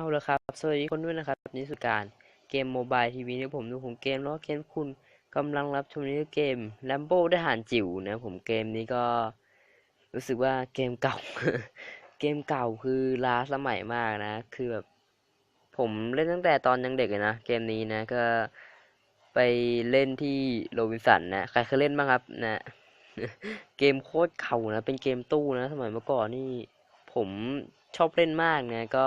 เอาละครับ สวัสดีคนด้วยนะครับนี่สุดการเกมโมบายทีวีที่ผมดูผมเกมแล้วเกมคุณกำลังรับชมนี่คือเกม Lambo ทหารจิ๋วนะผมเกมนี้ก็รู้สึกว่าเกมเก่า เกมเก่าคือล้าสมัยมากนะ คือแบบผมเล่นตั้งแต่ตอนยังเด็กเลยนะ เกมนี้นะก็ไปเล่นที่โรบินสันนะใครเคยเล่นบ้างครับนะ เกมโคตรเก่านะ เป็นเกมตู้นะ สมัยเมื่อก่อนนี่ผมชอบเล่นมากนะก็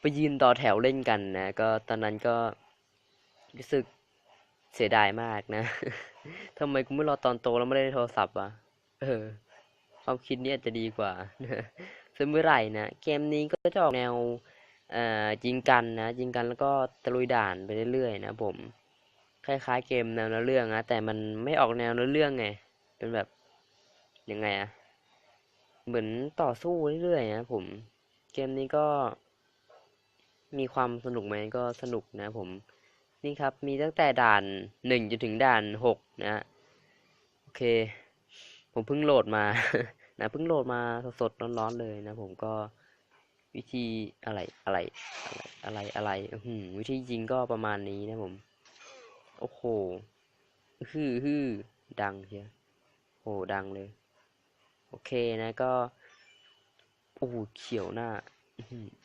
ไปยืนต่อแถวเล่นกันนะ ก็ตอนนั้นก็รู้สึกเสียดายมากนะทำไมกูไม่รอตอนโตแล้วไม่ได้โทรศัพท์วะเออ ความคิดนี้อาจจะดีกว่าซึ่งเมื่อไหร่นะ เกมนี้ก็จะออกแนวเอ่อยิงกันนะยิงกันแล้วก็ตะลุยด่านไปเรื่อยๆนะผมคล้ายๆเกมแนวเรื่องนะแต่มันไม่ออกแนวเนื้อเรื่องไง เป็นแบบยังไงอะเหมือนต่อสู้เรื่อยๆนะผม เกมนี้ก็ มีความสนุกไหมก็สนุกนะผม นี่ครับมีตั้งแต่ด่านหนึ่งจนถึงด่านหกนะโอเค ผมเพิ่งโหลดมา นะเพิ่งโหลดมาสดๆร้อนๆเลยนะ ผมก็วิธีอะไรอะไรอะไรอะไรอะไรวิธียิงก็ประมาณนี้นะผม โอ้โหฮือฮือดังเชียโอ้ดังเลย โอเคนะก็ โอ้เขียวหน้า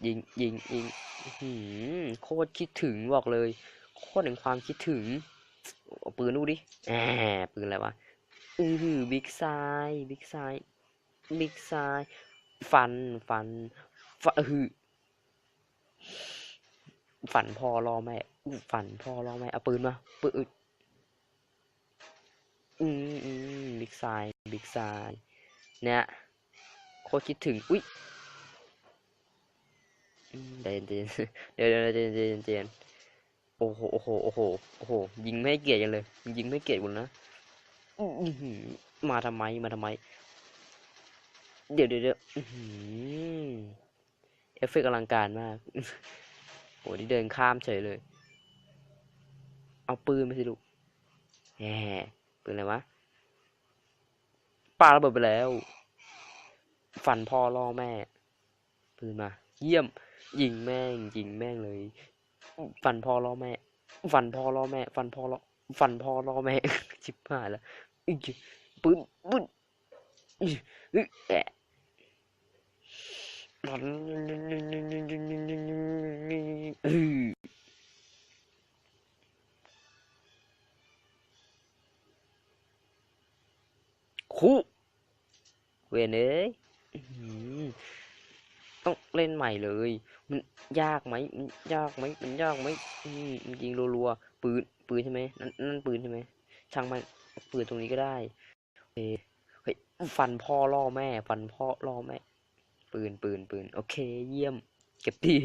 ยิงยิงยิงโคตรคิดถึงบอกเลย โคตรแห่งความคิดถึงปืนดูดิแหมปืนอะไรวะอือหือบิ๊กไซบิ๊กไซบิ๊กไซฟันฟันฟันอือฝันพอรอแม่อู้ฝันพอรอแม่เอาปืนมาปืนอืมอืมบิ๊กไซบิ๊กไซเนี่ยโคตรคิดถึง อุ้ย เดี๋ยวเดี๋ยวเดี๋ยวเดี๋ยวเดี๋ยวเดี๋ยวเดี๋ยวโอ้โหโอ้โหโอ้โหโอ้โหยิงไม่เกียรติกันเลย ยิงไม่เกียรติคุณนะมาทำไมมาทำไม เดี๋ยวเดี๋ยวเดี๋ยวอื้อหือเอฟเฟกอลังการมากโหที่เดินข้ามเฉยเลย เอาปืนไปสิลูกแหมปืนอะไรวะปาระเบิดไปแล้ว ฟันพ่อล่อแม่ ปืนมา เยี่ยม ยิงแม่งยิงแม่งเลย ฟันพ่อล่อแม่ ฟันพ่อล่อแม่ ฟันพ่อล่อฟันพ่อล่อแม่ชิบหายแล้วปืนปืนอึ๊ยอึ๊ยแอะคู่เวนเอ้ยต้องเล่นใหม่เลย มันยากไหมมันยากไหมมันยากไหมอืมมันยิงรัวๆปืนปืนใช่ไหมนั่นนั่นปืนใช่ไหมช่างมันปืนตรงนี้ก็ได้เฮ้ยฟันพ่อล่อแม่ ฟันพ่อล่อแม่ ปืนปืนปืนโอเค เยี่ยม เก็บที่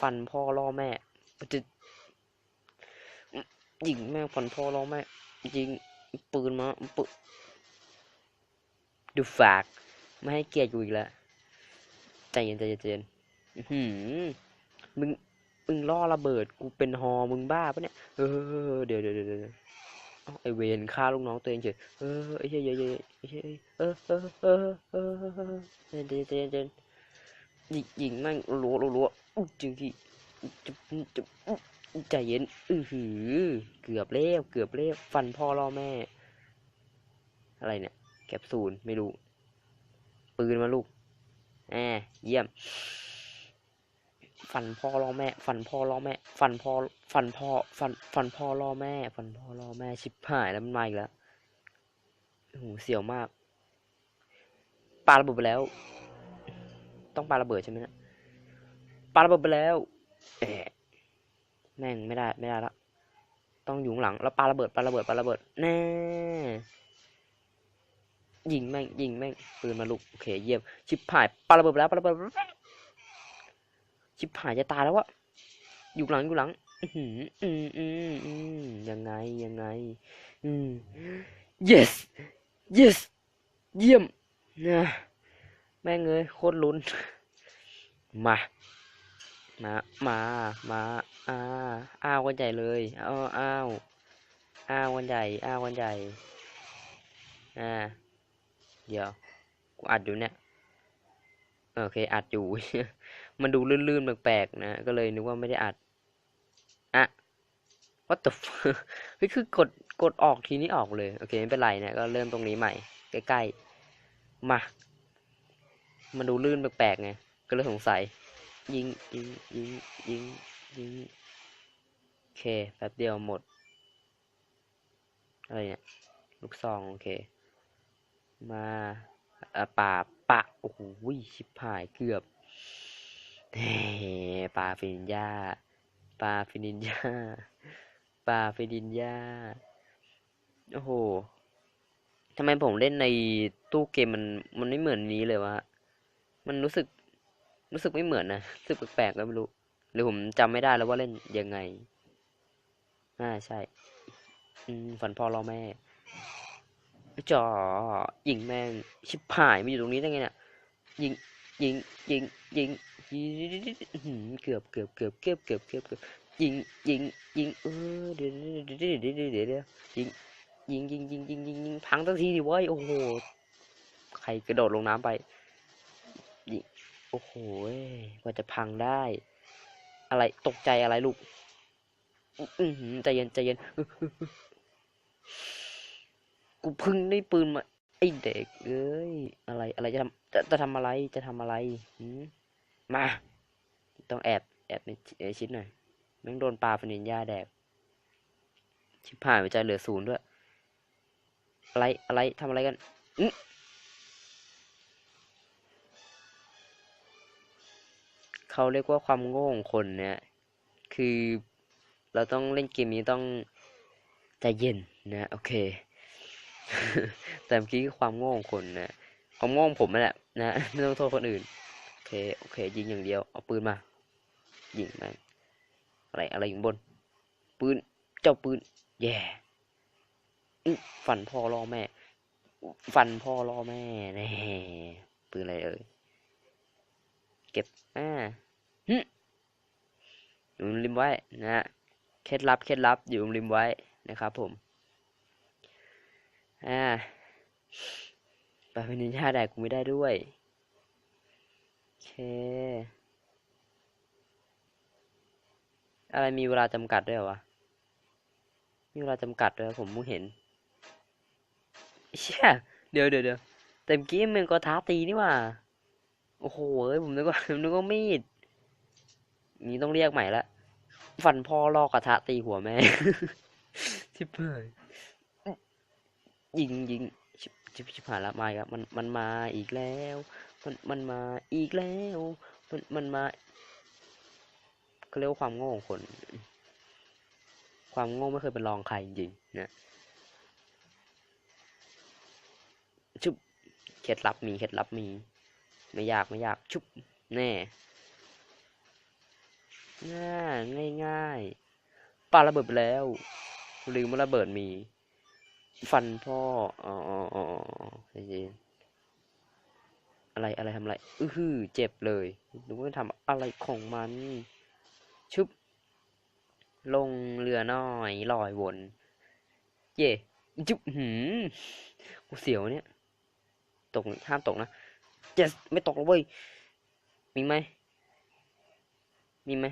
ฟันพ่อล่อแม่จะยิงแม่ฟันพ่อล่อแม่ยิงปืนมาปึดูฝาก ไม่ให้เกียรติกูอีกแล้วใจเย็นใจเย็น หือมึง มึงล่อระเบิด กูเป็นฮอ มึงบ้าปะเนี่ย เออ เดี๋ยวเดี๋ยวเดี๋ยวไอเวนฆ่าลูกน้องตัวเองเฉย เออไอ้เหี้ยเหี้ยเหี้ยเออเออเออเออเออใจเย็นใจเย็นใจเย็นใจเย็นยิงยิงแม่งรัวรัวอุ๊ยจริงที่จะจะใจเย็น อือหือ เกือบแล้วเกือบแล้วฟันพ่อล่อแม่ อะไรเนี่ยแคปซูลไม่รู้ ปืนมาลูกแหมเยี่ยม ฟันพ่อล่อแม่ ฟันพ่อล่อแม่ ฟันพ่อ ฟันพ่อ ฟัน ฟันพ่อล่อแม่ ฟันพ่อล่อแม่ ชิบหายแล้วมันมาอีกแล้วโอ้โหเสียวมาก ปาระเบิดไปแล้ว ต้องปาระเบิดใช่ไหมนะปาระเบิดไปแล้วแอะแม่งไม่ได้ไม่ได้ล้วต้องอยู่หลัง แล้วปาระเบิดปาระเบิดปาระเบิด แน่ยิงแม่งยิงแม่งปืนมาลูกโอเคเยี่ยมชิบหายปาระเบิดไปแล้วปาระเบิด ชิบหายจะตายแล้ววะอยู่หลังอยู่หลัง อือหืออืมอืมอืมยังไงยังไง อืม yes yes เยี่ยมนะแม่งเอ้ยโคตรลุ้น มา มา มา มาอ้าอ้าวกันใหญ่เลยอ้าวอ้าวอ้าวกันใหญ่อ้าวกันใหญ่อ่าเดี๋ยว กูอัดอยู่เนี่ย โอเค อัดอยู่ มันดูลื่นๆแปลกๆนะ ก็เลยนึกว่าไม่ได้อัดอะ what the fuck คือกดกดออกทีนี้ออกเลย โอเคไม่เป็นไรเนี่ยก็เริ่มตรงนี้ใหม่ ใกล้ๆ มา มันดูลื่นแปลกๆไง ก็เลยสงสัย ยิงยิงยิงยิงยิงโอเคแป๊บเดียวหมด อะไรเนี่ย ลูกซอง โอเค มาอะป่าปะ โอ้โหชิบหายเกือบ ปลาฟินินยาปลาฟินินยาปลาฟินินยาโอ้โหทำไมผมเล่นในตู้เกมมันมันไม่เหมือนนี้เลยวะ มันรู้สึกรู้สึกไม่เหมือนนะรู้สึกแปลกๆก็ไม่รู้ หรือผมจำไม่ได้แล้วว่าเล่นยังไง อ่าใช่ อืมฝันพ่อรอแม่จ่อยิงแม่งชิบหายมาอยู่ตรงนี้ได้ไงเนี่ยยิงยิงยิงยิงยิง เกือบเกือบเกือบเกือบเกือบเกือบเกือบยิงยิงยิงเออเดี๋ยวเดี๋ยวเดี๋ยวเดี๋ยวเดี๋ยวยิงยิงยิงยิงยิงยิงยิงพังตั้งทีดิเว้ยโอ้โหใครกระโดดลงน้ำไปยิงโอ้โหกว่าจะพังได้ อะไรตกใจอะไรลูกอือใจเย็นใจเย็นกูพึ่งได้ปืนมาไอเด็กเอ้ยอะไรอะไรจะทำจะจะทำอะไรจะทำอะไรหืม มา ต้องแอบ แอบในชิดหน่อยแม่งโดนปลาฟนินยาแดก ชิบหายหัวใจเหลือศูนย์ด้วย อะไร อะไรทำอะไรกันอืเขาเรียกว่าความโง่ของคนเนี่ย คือเราต้องเล่นเกมนี้ต้องใจเย็นนะ โอเค แต่เมื่อกี้คือความโง่ของคนนะ ความโง่ของผมนั่นแหละนะ ไม่ต้องโทษคนอื่น เค โอเค ยิงอย่างเดียว เอาปืนมา ยิงม่งอะไร อะไรอยู่บน ปืน เจ้าปืน แย่ฟันพ่อล่อแม่ฟันพ่อล่อแม่แน่ปืนอะไรเอ่ย เก็บ อ่าหึอยู่ริมไว้นะฮะเคล็ดลับ เคล็ดลับ อยู่ริมไว้ นะครับผม อ่าปลาเป็นนินจาแดกกูไม่ได้ด้วย อเคอะไรมีเวลาจำกัดด้วยวะ มีเวลาจำกัดด้วยผมเพิ่งเห็นเชี่ยเดี๋ยวเดี๋ยวเดี๋ยวแต่เมื่อกี้มันก็ท้าตีนี่ว่า โอ้โหเอ้ยผมนึกว่าผมนึกว่ามีด นี้ต้องเรียกใหม่ละ ฟันพ่อลอกกระทะตีหัวแม่ชิบหายยิงยิงชิบชิบชิบหายละมาอีกแล้วมันมันมาอีกแล้ว มันมันมาอีกแล้วมันมันมาเขาเรียกว่าความโง่ของคน ความโง่ไม่เคยเป็นรองใครจริงๆนะชุบเคล็ดลับมีเคล็ดลับมี ไม่ยากไม่ยากชุบแน่ง่ายง่ายง่ายปาระเบิดไปแล้วลืมว่าระเบิดมี ฟันพ่ออ๋ออ๋ออ๋อจเย็น อะไรอะไรทำอะไรอื้อหือเจ็บเลยนึกว่าทำอะไรของมัน ชุบ ลงเรือน้อยลอยวน เย่จุ๊บหืมกูเสียวเนี่ยตกห้ามตกนะ yes ไม่ตกแล้วเว้ย มีไหม มีไหม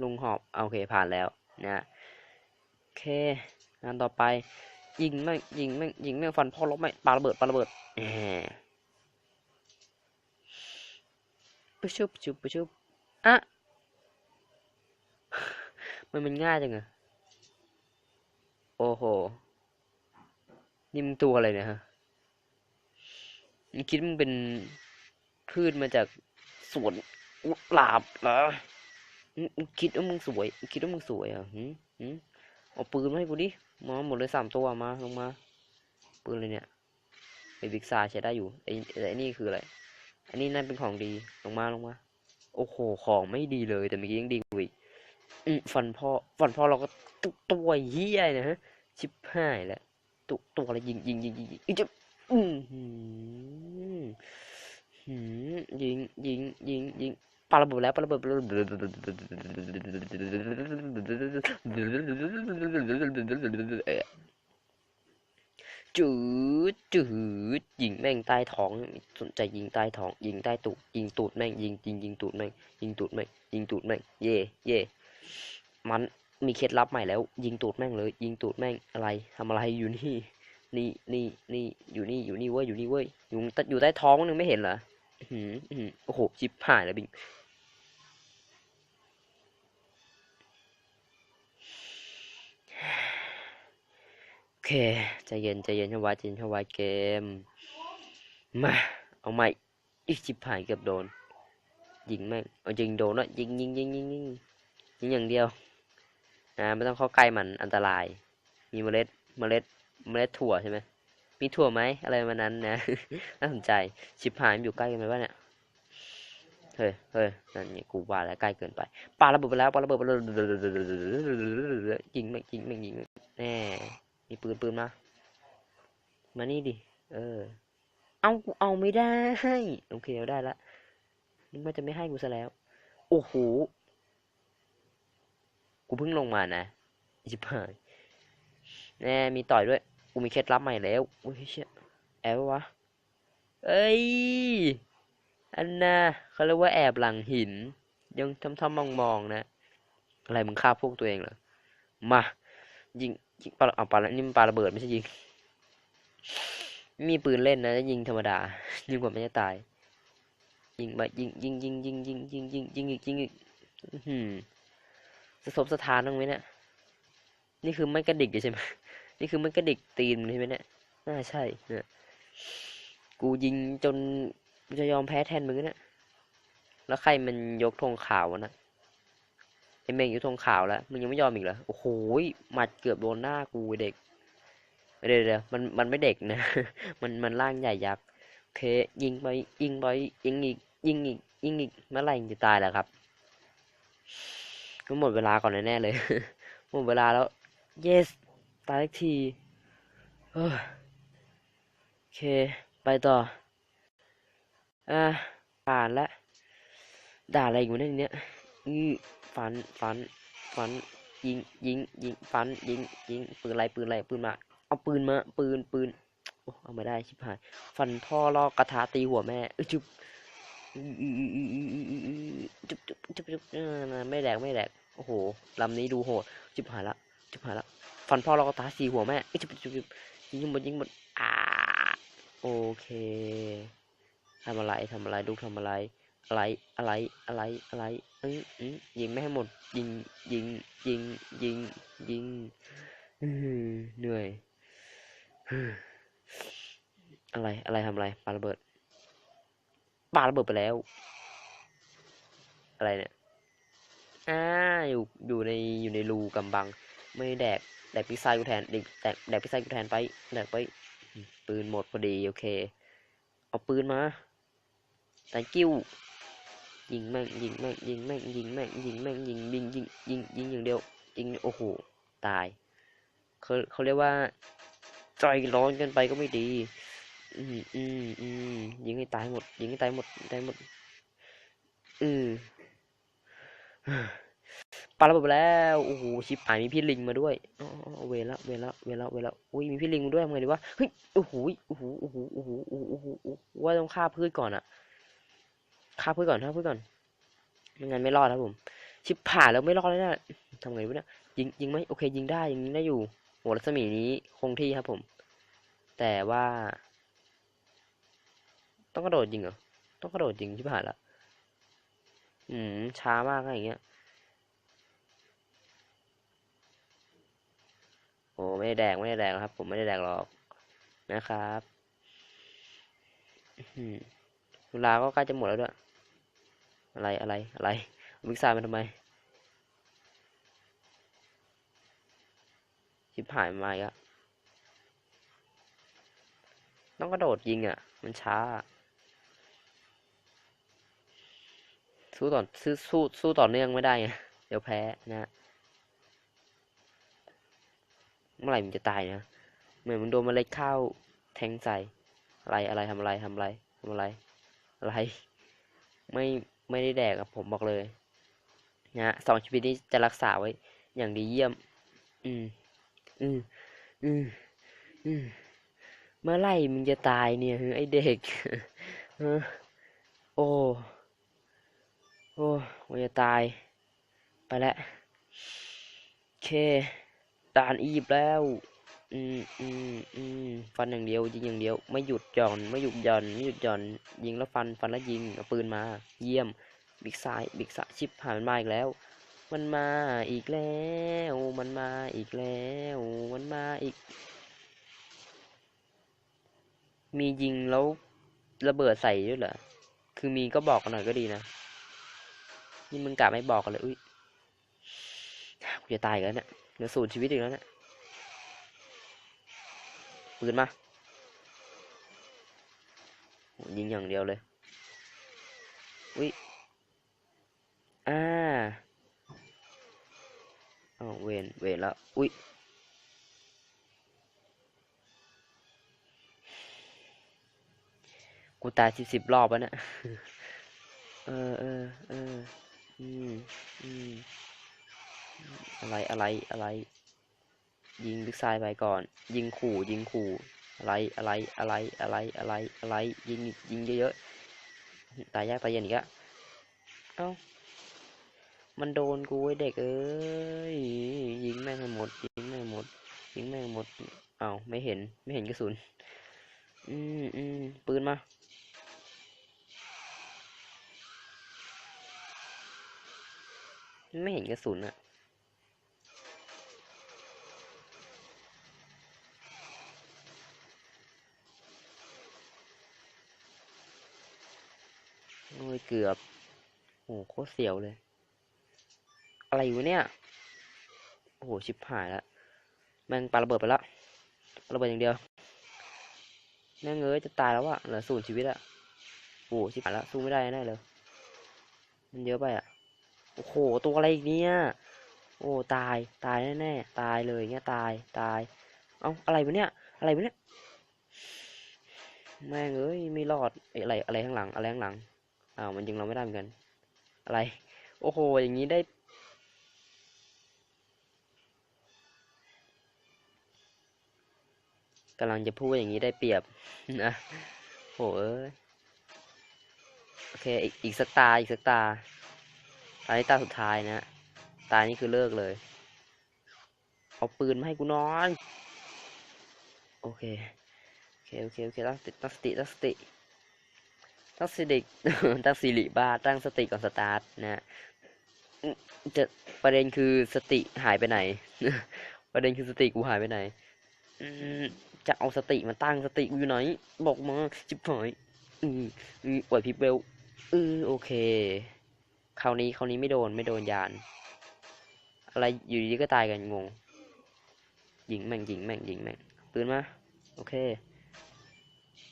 ลุงหอบอะโอเคผ่านแล้วนะโอเค งานต่อไป ยิงแม่งยิงแม่งยิงแม่งฟันพ่อลบไม่งปาระเบิดปาระเบิดแหม ปะชุบชุบปะชุบอะมันมันง่ายจังอะโอ้โหนี่มึงตัวอะไรเนี่ยฮะมึงคิดมึงเป็นพืชมาจากสวนกุหลาบเหรอมึงคิดว่ามึงสวยมึงคิดว่ามึงสวยเหรอะหืมหืมเอาปืนมาให้กูดิมาหมดเลยสามตัวมาลงมาปืนเลยเนี่ยไอ้บิ๊กซาใช้ได้อยู่ไอ้ไอ้นี่คืออะไร อันนี้นั่นเป็นของดีลงมาลงมา โอ้โหของไม่ดีเลยแต่เมื่อกี้ยังดีกว่าอีกฟันพ่อฟันพ่อเราก็ตุตัวเหี้ยนะฮะชิบหายแล้วตุตัวอะไรยิงยิงยิงยิงยิงอีกจะอืมหืมหืมยิงยิงยิงยิงปาระเบิดแล้วปาระเบิด จืดจืดยิงแม่งใต้ท้องสนใจยิงใต้ท้อง ยิงใต้ตูดยิงตูดแม่งยิงยิงยิงตูดแม่งยิงตูดแม่งยิงตูดแม่งเย่เย่มันมีเคล็ดลับใหม่แล้ว ยิงตูดแม่งเลย ยิงตูดแม่งอะไรทำอะไรอยู่นี่นี่นี่นี่อยู่นี่อยู่นี่เว้ยอยู่นี่เว้ยอยู่ใต้อยู่ใต้ท้องนึงไม่เห็นเหรออื้อหืออื้อหือโอ้โหชิบหายแล้วบิง เคใจเย็นใจเย็นเข้าไว้ใจเย็นเข้าไว้เกม มาเอาใหม่อีกชิบหายเกือบโดน ยิงแม่งเอายิงโดนแล้วยิงยิงยิงยิงยิงยิงอย่างเดียวนะไม่ต้องเข้าใกล้มันอันตราย มีเมล็ดเมล็ดเมล็ดถั่วใช่ไหมมีถั่วไหมอะไรมานั้นนะน่าสนใจชิบหายมันอยู่ใกล้กันไหมวะเนี่ยเฮ้ยเฮ้ยนั่นไงกูว่าแล้วใกล้เกินไปปาระเบิดไปแล้วปาระเบิดไปแล้วยิงแม่งยิงแม่งยิงแม่งแน่ มีปืนปืนมา มานี่ดิ เออ เอากูเอาไม่ได้ โอเคเอาได้ละนึกว่าจะไม่ให้กูซะแล้ว โอ้โห กูเพิ่งลงมานะจิบหายแน่มีต่อยด้วย กูมีเคล็ดลับใหม่แล้ว อุ้ยเชี่ยแอบวะ เอ้ย อันน่ะเขาเรียกว่าแอบหลังหิน ยังทำทำมองมองๆนะ อะไรมึงฆ่าพวกตัวเองเหรอ มา ยิง ยิงปาเอาปานี่มันปาระเบิดไม่ใช่ยิง มีปืนเล่นนะยิงธรรมดายิงกว่าไม่จะตาย ยิงมายิงยิงยิงยิงยิงยิงยิงยิงอีกยิงอีกอื้อหืมสะทบสะทานบ้างไหมเนี่ยนี่คือไม่กระดิกใช่ไหมนี่คือไม่กระดิกตีนใช่ไหมเนี่ยน่าใช่เนี่ยกูยิงจนจะยอมแพ้แทนมึงนี่ยแล้วใครมันยกธงขาวนะ ไอเมงยกธงขาวแล้วมึงยังไม่ยอมอีกเหรอ โอ้โหหมัดเกือบโดนหน้ากูเด็กเดี๋ยวเดี๋ยวมันมันไม่เด็กนะ มันมันร่างใหญ่ยักษ์โอเค ยิงไปยิงไปยิงอีกยิงอีกยิงอีกเมื่อไหร่มึงจะตายแล้วครับก็หมดเวลาก่อนแน่เลย หมดเวลาแล้ว yes ตายทีโอเค ไปต่อ อะผ่านแล้วด่าอะไรอยู่เนี่ยทีเนี้ย อือฟันฟันฟันยิงยิงยิงฟันยิงยิงปืนอะไรปืนอะไรปืนมา เอาปืนมา ปืนปืนเอามาได้ชิบหาย ฟันพ่อลอกกระทาตีหัวแม่จุ๊บจุ๊บจุ๊บจุ๊บจุ๊บไม่แดกไม่แดกโอ้โหลำนี้ดูโหดจุบหายละจุบหายละ ฟันพ่อลอกกระทาสีหัวแม่จุ๊บจุ๊บจุ๊บยิงหมดยิงหมดอ่าโอเคทำอะไรทำอะไรลูกทำอะไร อะไรอะไรอะไรอะไรอืออือยิงไม่ให้หมด ยิงยิงยิงยิงยิงเหนื่อยอะไรอะไรทำอะไรปาระเบิดปาระเบิดไปแล้ว อะไรเนี่ยอ่าอยู่อยู่ในอยู่ในรูกำบัง ไม่แดกแดกพิซซ่ากูแทนแดกแดกพิซซ่ากูแทนไปแดกไปปืนหมดพอดีโอเค เอาปืนมา thank you ยิงแม่งยิงแม่งยิงแม่งยิงแม่งยิงแม่งยิงยิงยิงยิงยิงอย่างเดียวยิงโอ้โหตายเขาเขาเรียกว่าใจร้อนกันไปก็ไม่ดี อืมอืมอืมยิงให้ตายหมด ยิงให้ตายหมดตายหมดอืมปาระเบิดไปแล้วโอ้โหชิบหายมีพี่ลิงมาด้วยอ๋ออ๋อเวละเวละเวละเวละอุ้ยมีพี่ลิงมาด้วยทำไงดีวะเฮ้ยโอ้โหโอ้โหโอ้โหโอ้โหโอ้โหว่าต้องฆ่าพืชก่อนอะ ฆ่าพืชก่อนฆ่าพืชก่อนไม่งั้นไม่รอดครับผม ชิบผ่านแล้วไม่รอดแล้วนะทำไงวะเนี่ยยิงยิงไหมโอเค ยิงได้ยิงได้อยู่โหรัศมีนี้คงที่ครับผม แต่ว่า ต้องกระโดดยิงเหรอต้องกระโดดยิงชิบหาละอืมช้ามากอะไรอย่างเงี้ยโอ้ไม่ได้แดกไม่ได้แดกหรอกครับ ผมไม่ได้แดกหรอกนะครับเวลาก็ใกล้จะหมดแล้วด้วย อะไรอะไรอะไรวิกซายมันทำไมชิบหายมาอีกอะต้องกระโดดยิงอะ มันช้า สู้ต่อสู้สู้สู้ต่อเนื่องไม่ได้ไงเดี๋ยวแพ้นะ เมื่อไหร่มึงจะตายนะ เหมือนมึงโดนเมล็ดข้าวแทงใส่อะไรอะไรทำอะไรทำอะไรทำอะไร อะไร ไม่ ไม่ได้แดกครับผมบอกเลยนะฮะสองชีวิตนี้จะรักษาไว้อย่างดีเยี่ยม อืม อืม อืม อืม เมื่อไรมึงจะตายเนี่ยไอเด็กเออโอ้ โอ้กูจะตาย ไปแล้ว โอเคด่านอียิปต์แล้ว อืมอืมอืมฟันอย่างเดียวยิงอย่างเดียว ไม่หยุดหย่อน ไม่หยุดหย่อนไม่หยุดหย่อน ยิงแล้วฟันฟันแล้วยิงเอาปืนมา เยี่ยมบิ๊กซ้ายบิ๊กซ้ายชิปหายมันมาอีกแล้ว มันมาอีกแล้วมันมาอีกแล้วมันมาอีก มียิงแล้วระเบิดใส่ด้วยเหรอคือมีก็บอกกันหน่อยก็ดีนะนี่มึงกะไม่บอกกันเลยอุ้ยกูจะตายกแล้วเนี่ยเหลือศูนย์ชีวิตอีกแล้วเนี่ย ปืนมายิงอย่างเดียวเลยอุ้ยอ่าอ้าวเวนเวนแล้วอุ้ยกูตายสิบสิบรอบแล้วเนี่ยเออเออเอออืมอืมอะไรอะไรอะไร ยิงบิ๊กไซด์ไปก่อน ยิงขู่ยิงขู่อะไรอะไรอะไรอะไรอะไรอะไรยิงยิงเยอะๆตายยากตายเย็นอีกอะเอ้ามันโดนกูไอเด็กเอ้ยยิงแม่งหมด ยิงแม่งหมด ยิงแม่งให้หมดเอ้าไม่เห็นไม่เห็นกระสุนอืมอืมปืนมาไม่เห็นกระสุนอะ โอ้ยเกือบโอ้โหโคตรเสียวเลย อะไรอยู่เนี่ย โอ้โห ชิบหายแล้วแม่งปาระเบิดไปแล้วระเบิดอย่างเดียว แม่งเอ้ยจะตายแล้วอะเหลือศูนย์ชีวิตอะโอ้โหชิบหายแล้วสู้ไม่ได้แน่เลย มันเยอะไปอะโอ้โห ตัวอะไรอีกเนี่ย โอ้ ตาย ตายแน่ๆ ตายเลยเงี้ย ตาย ตาย เอ้า อะไรวะเนี่ย อะไรวะเนี่ย แม่งเอ้ยไม่รอดเอ้ยอะไร อะไรข้างหลัง อะไรข้างหลัง อ้าวมันยิงเราไม่ได้เหมือนกัน อะไร โอ้โห อย่างนี้ได้ กำลังจะพูดอย่างนี้ได้เปรียบนะโหเอ้ยโอเคอีกอีกสักตาอีกสักตาตานี้ตาสุดท้ายนะ ตานี้คือเลิกเลย เอาปืนมาให้กูน้อยโอเค โอเค โอเค โอเคตั้งสติตั้งสติตั้งสติ ตั้งสติตั้งสิริบ้าตั้งสติก่อนสตาร์ทนะจะประเด็นคือสติหายไปไหน ประเด็นคือสติกูหายไปไหนจะเอาสติมาตั้งสติกูอยู่ไหน บอกมาจิบหายอืมอืมปล่อยพิบเบลอือโอเคคราวนี้คราวนี้ไม่โดนไม่โดนยาน อะไรอยู่ดีก็ตายกันงงยิงแม่งยิงแม่งยิงแม่งปืนมาโอเค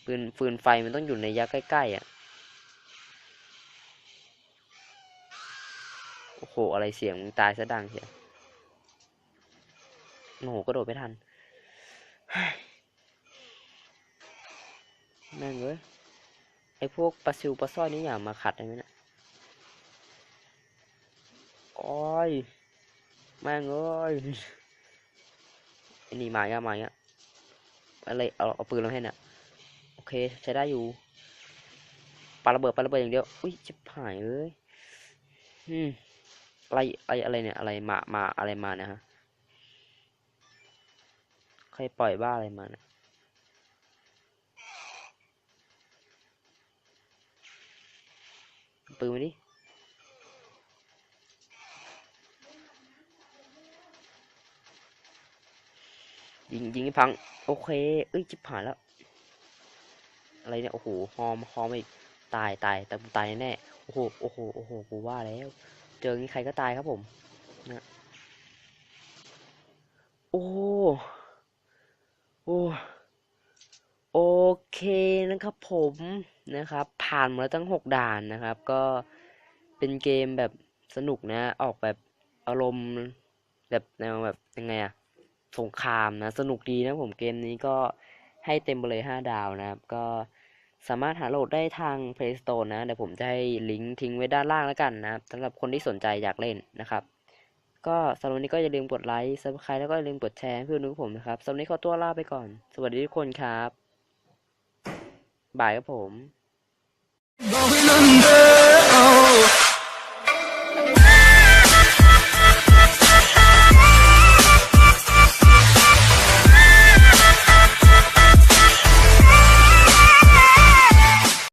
ปืนฟืนไฟมันต้องอยู่ในระยะใกล้ๆอะ โหอะไรเสียงตายซะดังเชียโอ้โหก็โดดไม่ทันแม่งเอ้ยไอพวกปลาซิวปลาสร้อยนี่อย่ามาขัดได้ไหมนี่ยโอ้ยแม่งเอ้ยอ้นี่มาอะมาอะอะไรเอาเอาปืนเราให้น่ะโอเคใช้ได้อยู่ปาระเบิดปาระเบิดอย่างเดียวอุ้ยชิบหายเอ้ยอืม ไรอะไรอะไรเนี่ยอะไรมามาอะไรมาเนี่ยฮะใครปล่อยบ้าอะไรมาเนี่ยปืนมาดิยิงยิงพัง โอเค เอ้ยจิบหายแล้ว อะไรเนี่ย โอ้โหฮอมฮอมอีก ตายตายแต่ตายแน่ โอ้โห โอ้โห โอ้โห กูว่าแล้ว เจองี้ใครก็ตายครับผมนะโอ้โอ้โอเคนะครับผมนะครับ ผ่านมาแล้วตั้งหกด่านนะครับ ก็เป็นเกมแบบสนุกนะ ออกแบบอารมณ์แบบแนวแบบยังไงอะสงครามนะ สนุกดีนะผมเกมนี้ก็ให้เต็มไปเลยห้าดาวนะครับ ก็ สามารถหาโหลดได้ทาง Play Store นะ เดี๋ยวผมจะให้ลิงก์ทิ้งไว้ด้านล่างแล้วกันนะครับสำหรับคนที่สนใจอยากเล่นนะครับ ก็สำหรับวันนี้ก็อย่าลืมกดไลค์ Subscribe แล้วก็อย่าลืมกดแชร์ให้เพื่อนดูผมนะครับสำหรับวันนี้ขอตัวลาไปก่อน สวัสดีทุกคนครับ บายครับผม